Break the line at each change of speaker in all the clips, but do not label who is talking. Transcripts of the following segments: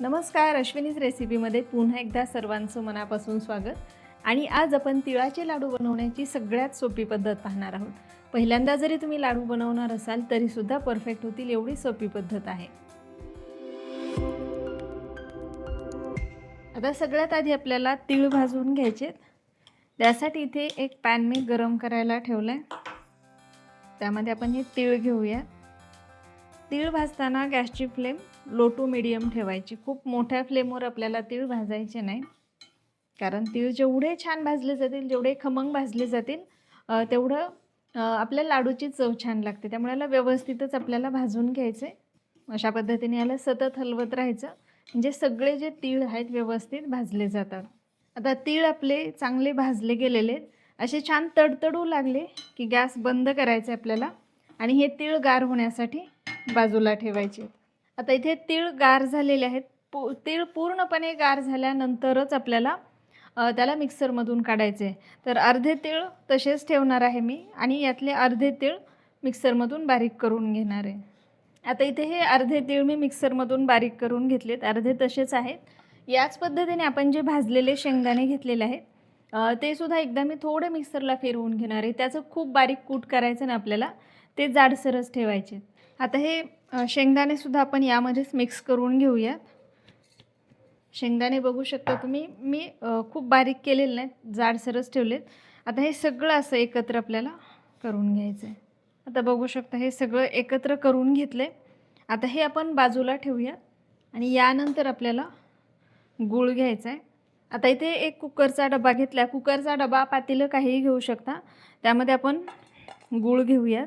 नमस्कार अश्विनीच रेसिपीमध्ये पुन्हा एकदा सर्वांचं मनापासून स्वागत. आणि आज आपण तिळाचे लाडू बनवण्याची सगळ्यात सोपी पद्धत पाहणार आहोत. पहिल्यांदा जरी तुम्ही लाडू बनवणार असाल तरीसुद्धा परफेक्ट होतील एवढी सोपी पद्धत आहे. आता सगळ्यात आधी आपल्याला तीळ भाजून घ्यायचे त्यासाठी इथे एक पॅन मी गरम करायला ठेवलं आहे त्यामध्ये आपण हे तीळ घेऊया. तीळ भाजताना गॅसची फ्लेम लो टू मिडियम ठेवायची. खूप मोठ्या फ्लेमवर आपल्याला तीळ भाजायचे नाही. कारण तीळ जेवढे छान भाजले जातील जेवढे खमंग भाजले जातील तेवढं आपल्या लाडूची चव छान लागते. त्यामुळे याला व्यवस्थितच आपल्याला भाजून घ्यायचे. अशा पद्धतीने याला सतत हलवत राहायचं. म्हणजे सगळे जे तीळ आहेत व्यवस्थित भाजले जातात. आता तीळ आपले चांगले भाजले गेलेले आहेत. असे छान तडतडू लागले की गॅस बंद करायचे आपल्याला. आणि हे तीळ गार होण्यासाठी बाजूला ठेवायचे. आता इथे तीळ गार झालेले आहेत. पू तीळ पूर्णपणे गार झाल्यानंतरच आपल्याला त्याला मिक्सरमधून काढायचे तर अर्धे तीळ तसेच ठेवणार आहे मी आणि यातले अर्धे तीळ मिक्सरमधून बारीक करून घेणार आहे. आता इथे हे अर्धे तीळ मी मिक्सरमधून बारीक करून घेतलेत. अर्धे तसेच आहेत. याच पद्धतीने आपण जे भाजलेले शेंगदाणे घेतलेले आहेत ते सुद्धा एकदा मी थोडं मिक्सरला फिरवून घेणार आहे. त्याचं खूप बारीक कूट करायचं ना आपल्याला ते जाडसरच ठेवायचे आता हे शेंगदाणेसुद्धा आपण यामध्येच मिक्स करून घेऊयात. शेंगदाणे बघू शकता तुम्ही. मी खूप बारीक केलेले नाहीत जाडसरच ठेवलेत. आता हे सगळं असं एकत्र आपल्याला करून घ्यायचं आहे आता बघू शकता हे सगळं एकत्र करून घेतलं आहे आता हे आपण बाजूला ठेवूया आणि यानंतर आपल्याला गूळ घ्यायचा आहे आता इथे एक कुकरचा डबा घेतला कुकरचा डबा पातेलं काहीही घेऊ शकता. त्यामध्ये आपण गूळ घेऊयात.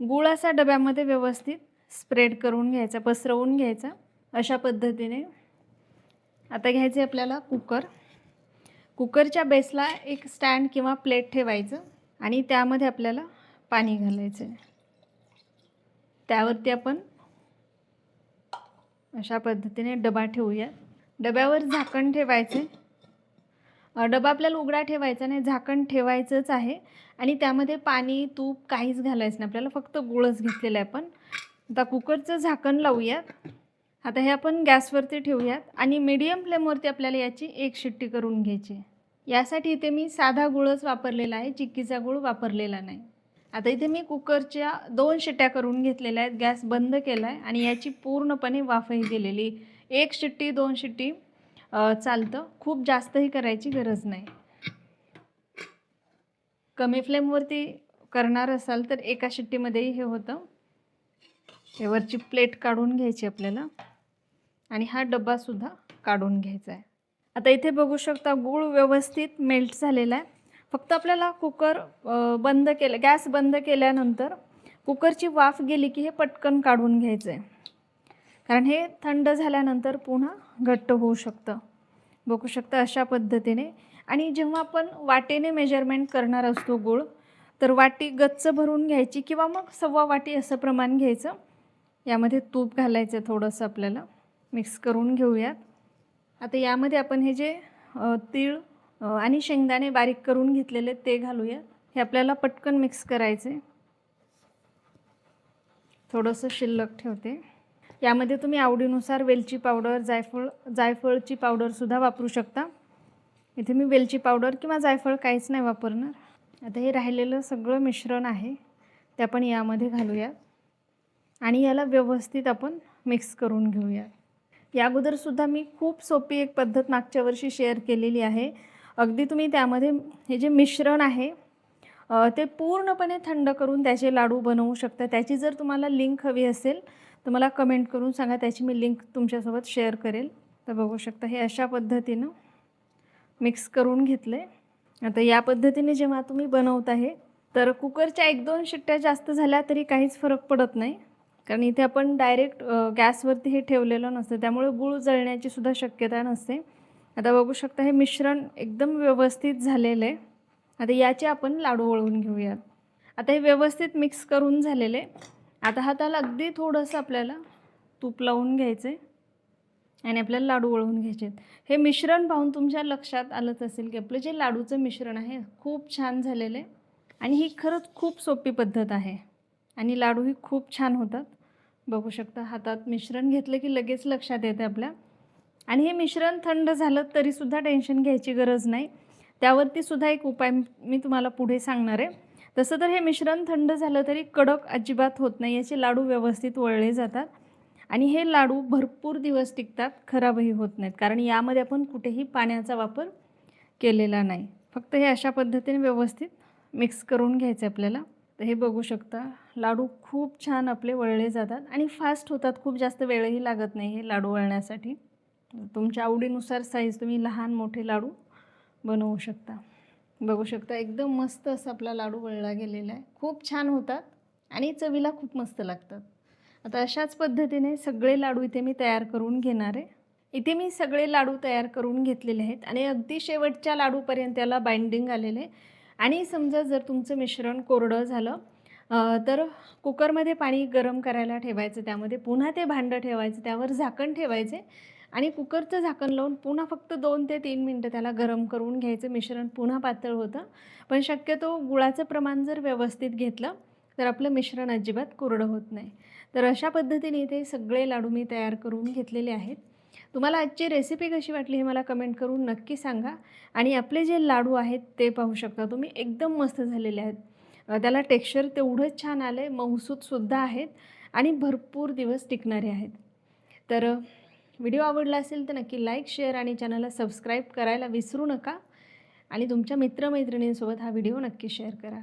गूळ असा डब्यामध्ये व्यवस्थित स्प्रेड करून घ्यायचा पसरवून घ्यायचा अशा पद्धतीने. आता घ्यायचे आपल्याला कुकर. कुकरच्या बेसला एक स्टँड किंवा प्लेट ठेवायचं आणि त्यामध्ये आपल्याला पाणी घालायचं आहे त्यावरती आपण अशा पद्धतीने डबा ठेवूया. डब्यावर झाकण ठेवायचे डबा आपल्याला उघडा ठेवायचा नाही झाकण ठेवायचंच आहे. आणि त्यामध्ये पाणी तूप काहीच घालायचं नाही. आपल्याला फक्त गुळच घेतलेलं आहे आपण. आता कुकरचं झाकण लावूयात. आता हे आपण गॅसवरती ठेवूयात. आणि मीडियम फ्लेमवरती आपल्याला याची एक शिट्टी करून घ्यायची. यासाठी इथे मी साधा गुळच वापरलेला आहे चिक्कीचा गुळ वापरलेला नाही. आता इथे मी कुकरच्या दोन शिट्ट्या करून घेतलेल्या आहेत. गॅस बंद केला आहे आणि याची पूर्णपणे वाफही गेलेली एक शिट्टी दोन शिट्टी. चालतं. खूप जास्तही करायची गरज नाही. कमी फ्लेमवरती करणार असाल तर एका शिट्टीमध्येही हे होतं. हे वरची प्लेट काढून घ्यायची आपल्याला. आणि हा डब्बासुद्धा काढून घ्यायचा आहे. आता इथे बघू शकता गूळ व्यवस्थित मेल्ट झालेला आहे. फक्त आपल्याला कुकर बंद केलं गॅस बंद केल्यानंतर कुकरची वाफ गेली की हे पटकन काढून घ्यायचं आहे. कारण हे थंड झाल्यानंतर पुन्हा घट्ट होऊ शकतं. बघू शकता अशा पद्धतीने. आणि जेव्हा आपण वाटेने मेजरमेंट करणार असतो गूळ तर वाटी गच्च भरून घ्यायची किंवा मग सव्वा वाटी असं प्रमाण घ्यायचं. यामध्ये तूप घालायचं थोडंसं आपल्याला. मिक्स करून घेऊयात. आता यामध्ये आपण हे जे तीळ आणि शेंगदाणे बारीक करून घेतलेले ते घालूयात. हे आपल्याला पटकन मिक्स करायचे थोडंसं शिल्लक ठेवते. यामध्ये तुम्ही आवडीनुसार वेलची पावडर जायफळ जायफळची पावडरसुद्धा वापरू शकता. इथे मी वेलची पावडर किंवा जायफळ काहीच नाही वापरणार. आता हे राहिलेलं सगळं मिश्रण आहे ते आपण यामध्ये घालूयात आणि याला व्यवस्थित आपण मिक्स करून घेऊयात या अगोदरसुद्धा मी खूप सोपी एक पद्धत मागच्या वर्षी शेअर केलेली आहे. अगदी तुम्ही त्यामध्ये हे जे मिश्रण आहे ते पूर्णपणे थंड करून त्याचे लाडू बनवू शकता. त्याची जर तुम्हाला लिंक हवी असेल तर मला कमेंट करून सांगा. त्याची मी लिंक तुमच्यासोबत शेअर करेल. तर बघू शकता हे अशा पद्धतीनं मिक्स करून घेतलं आहे आता या पद्धतीने जेव्हा तुम्ही बनवत आहे तर कुकरच्या एक दोन शिट्ट्या जास्त झाल्या तरी काहीच फरक पडत नाही. कारण इथे आपण डायरेक्ट गॅसवरती हे ठेवलेलं नसतं. त्यामुळे गूळ जळण्याची सुद्धा शक्यता नसते. आता बघू शकता हे मिश्रण एकदम व्यवस्थित झालेलं आहे. आता याचे आपण लाडू वळवून घेऊयात. आता हे व्यवस्थित मिक्स करून झालेले. आता हाताला अगदी थोडंसं आपल्याला तूप लावून घ्यायचं आहे आणि आपल्याला लाडू वळवून घ्यायचे आहेत हे मिश्रण पाहून तुमच्या लक्षात आलंच असेल की आपलं जे लाडूचं मिश्रण आहे खूप छान झालेलं आहे आणि ही खरंच खूप सोपी पद्धत आहे. आणि लाडूही खूप छान होतात. बघू शकता हातात मिश्रण घेतलं की लगेच लक्षात येतं आपल्या. आणि हे मिश्रण थंड झालं तरीसुद्धा टेन्शन घ्यायची गरज नाही. त्यावरती सुद्धा एक उपाय मी तुम्हाला पुढे सांगणार आहे. तसं तर हे मिश्रण थंड झालं तरी कडक अजिबात होत नाही याचे लाडू व्यवस्थित वळले जातात. आणि हे लाडू भरपूर दिवस टिकतात खराबही होत नाहीत. कारण यामध्ये आपण कुठेही पाण्याचा वापर केलेला नाही. फक्त हे अशा पद्धतीने व्यवस्थित मिक्स करून घ्यायचं आपल्याला. तर हे बघू शकता लाडू खूप छान आपले वळले जातात आणि फास्ट होतात खूप जास्त वेळही लागत नाही हे लाडू वळण्यासाठी. तुमच्या आवडीनुसार साईज तुम्ही लहान मोठे लाडू बनवू शकता. बघू शकता एकदम मस्त असं आपला लाडू वळला गेलेला आहे. खूप छान होतात आणि चवीला खूप मस्त लागतात. आता अशाच पद्धतीने सगळे लाडू इथे मी तयार करून घेणार आहे. इथे मी सगळे लाडू तयार करून घेतलेले आहेत आणि अगदी शेवटच्या लाडूपर्यंत त्याला बाइंडिंग आलेले आणि समजा जर तुमचं मिश्रण कोरडं झालं तर कुकरमध्ये पाणी गरम करायला ठेवायचं त्यामध्ये पुन्हा ते भांडं ठेवायचं त्यावर झाकण ठेवायचे. आणि कुकरचं झाकण लावून पुन्हा फक्त दोन ते तीन मिनटं त्याला गरम करून घ्यायचं. मिश्रण पुन्हा पातळ होतं. पण शक्यतो गुळाचं प्रमाण जर व्यवस्थित घेतलं तर आपलं मिश्रण अजिबात कोरडं होत नाही. तर अशा पद्धतीने इथे सगळे लाडू मी तयार करून घेतलेले आहेत. तुम्हाला आजची रेसिपी कशी वाटली हे मला कमेंट करून नक्की सांगा. आणि आपले जे लाडू आहेत ते पाहू शकता तुम्ही. एकदम मस्त झालेले आहेत. त्याला टेक्स्चर तेवढंच छान आलं आहे मऊसूतसुद्धा आहेत. आणि भरपूर दिवस टिकणारे आहेत. तर व्हिडिओ आवडला असेल तर नक्की लाईक शेअर आणि चॅनलला सबस्क्राईब करायला विसरू नका. आणि तुमच्या मित्रमैत्रिणींसोबत हा व्हिडिओ नक्की शेअर करा.